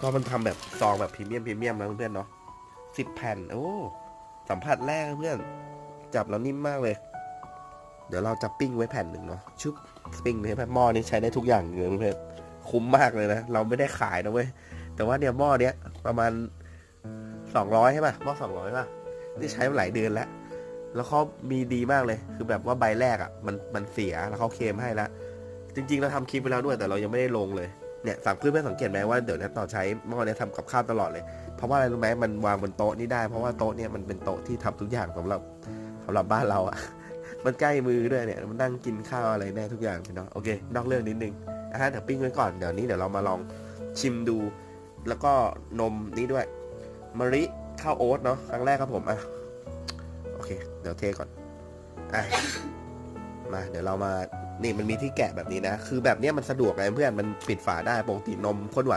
ก็มันทำแบบซองแบบพรีเมียมพรีเมียมนะเพื่อนเนาะสิบแผ่น โอ้ สัมผัสแรกเพื่อน จับแล้วนิ่มมากเลย เดี๋ยวเราจะปิ้งไว้แผ่นหนึ่งเนาะ ชุบปิ้งไว้แผ่นหม้อนี้ใช้ได้ทุกอย่างเลยเพื่อน คุ้มมากเลยนะ เราไม่ได้ขายนะเว้ย แต่ว่าเนี่ยหม้อเนี้ยประมาณสองร้อยใช่ป่ะหม้อสองร้อยป่ะ นี่ใช้มาหลายเดือนแล้ว แล้วเขามีดีมากเลย คือแบบว่าใบแรกอะ มันมันเสีย แล้วเขาเคลมให้แล้ว จริง ๆ เราทำคลิปไปแล้วด้วย แต่เรายังไม่ได้ลงเลย เนี่ยสั่งเพื่อนเพื่อนสังเกตไหมว่าเดี๋ยวนี้ต่อใช้หม้อเนี้ทำกับข้าวตลอดเลย เพราะว่าอะไรรู้ไหมมันวางบนโต๊ะนี่ได้ เพราะว่าโต๊ะเนี่ยมันเป็นโต๊ะที่ทำทุกอย่างสำหรับสำหรับบ้านเราอะมันใกล้มือด้วยเนี่ยมันนั่งกินข้าวอะไรได้ทุกอย่างเนาะโอเคนอกเรื่องนิดนึงนะฮะเดี๋ยวปิ้งไว้ก่อนเดี๋ยวนี้เดี๋ยวเรามาลองชิมดู แล้วก็นมนี้ด้วยมะริข้าวโอ๊ตเนาะครั้งแรกครับผมอะโอเค เดี๋ยวเทก่อนอะ มาเดี๋ยวเรามานี่มันมีที่แกะแบบนี้นะ คือแบบเนี้ยมันสะดวกไงเพื่อนมันปิดฝาได้ปกตินมข้นหวาน